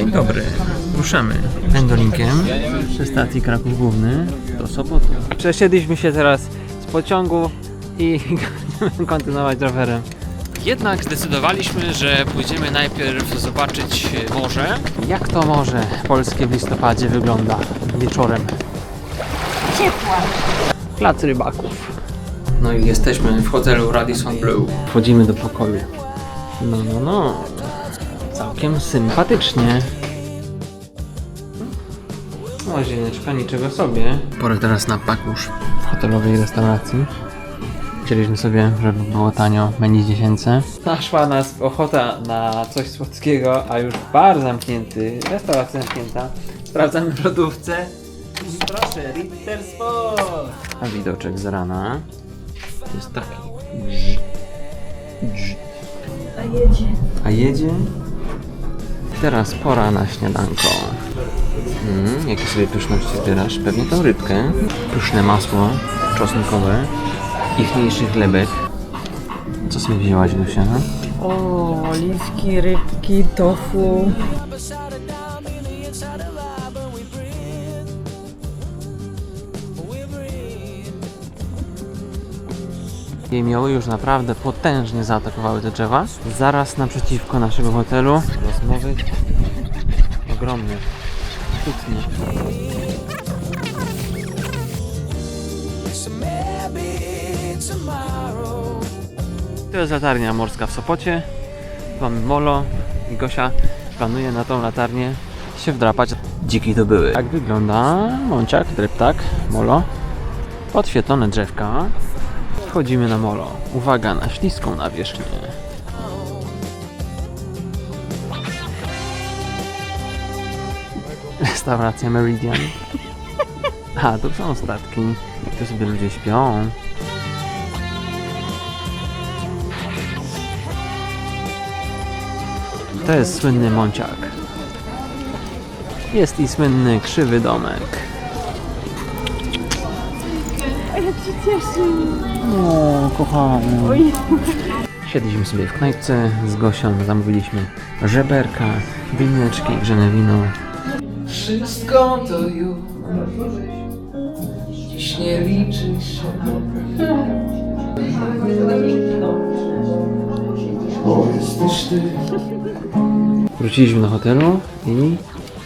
Dzień dobry, ruszamy. Pendolinkiem przy stacji Kraków Główny do Sopotu. Przesiedliśmy się teraz z pociągu i będziemy kontynuować rowerem. Jednak zdecydowaliśmy, że pójdziemy najpierw zobaczyć morze. Jak to morze polskie w listopadzie wygląda wieczorem? Ciepła. Plac rybaków. No i jesteśmy w hotelu Radisson Blue. Wchodzimy do pokoju. No, no, no. Całkiem sympatycznie. Łazieneczka, niczego sobie. Pora teraz na pakusz w hotelowej restauracji. Chcieliśmy sobie, żeby było tanio, menu dziesięcne. Naszła nas ochota na coś słodkiego, a już bar zamknięty, restauracja zamknięta. Sprawdzamy w lodówce. Proszę, Ritter Sport! A widoczek z rana jest taki. A jedzie. A jedzie? Teraz pora na śniadanko. Mm, jakie sobie pyszności zbierasz? Pewnie tą rybkę. Pyszne masło czosnkowe. Ichniejszy chlebek. Co sobie wzięłaś, Lucia? O, oliwki, rybki, tofu. Jemioły już naprawdę potężnie zaatakowały te drzewa. Zaraz naprzeciwko naszego hotelu rozmowy ogromne, kłótnie. To jest latarnia morska w Sopocie. Mamy molo i Gosia planuje na tą latarnię się wdrapać. Dziki to były. Jak wygląda mąciak, dreptak, molo. Podświetlone drzewka. Wchodzimy na molo. Uwaga na śliską nawierzchnię. Restauracja Meridian. A, tu są statki. Tu sobie ludzie śpią. To jest słynny Monciak. Jest i słynny krzywy domek. A jak się cieszy. O, kochany. Oj. Siedliśmy sobie w knajpce z Gosią, zamówiliśmy żeberka, wineczki, grzane wino. Wszystko to już dziś nie liczy się. Bo jesteś ty. Wróciliśmy do hotelu i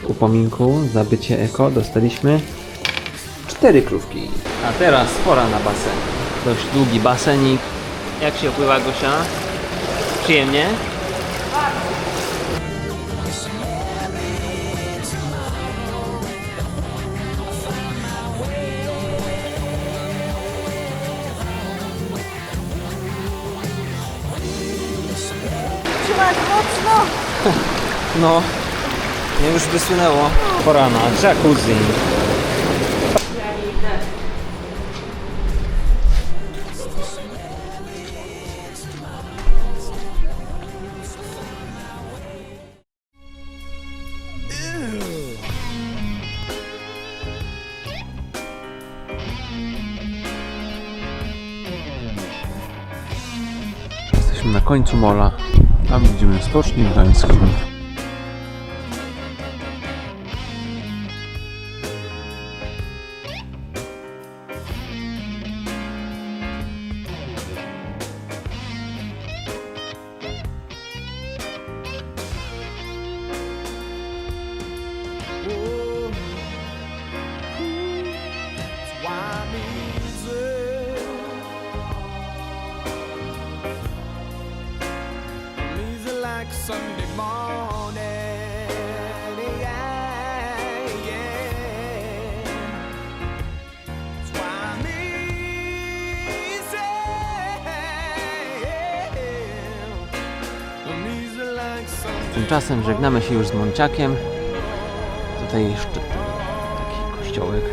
w upominku za bycie eko dostaliśmy cztery krówki. A teraz pora na basen. Dość długi basenik. Jak się opływa Gosia? Przyjemnie? Trzymać mocno. No, mnie już wysunęło. Pora na jacuzzi. Jesteśmy na końcu mola. Tam widzimy stocznię gdańską. Like Sunday morning. Yeah, yeah. That's why I'm easy. I'm easy like Sunday Tymczasem żegnamy się już z Monciakiem. Tutaj jeszcze taki kościołek.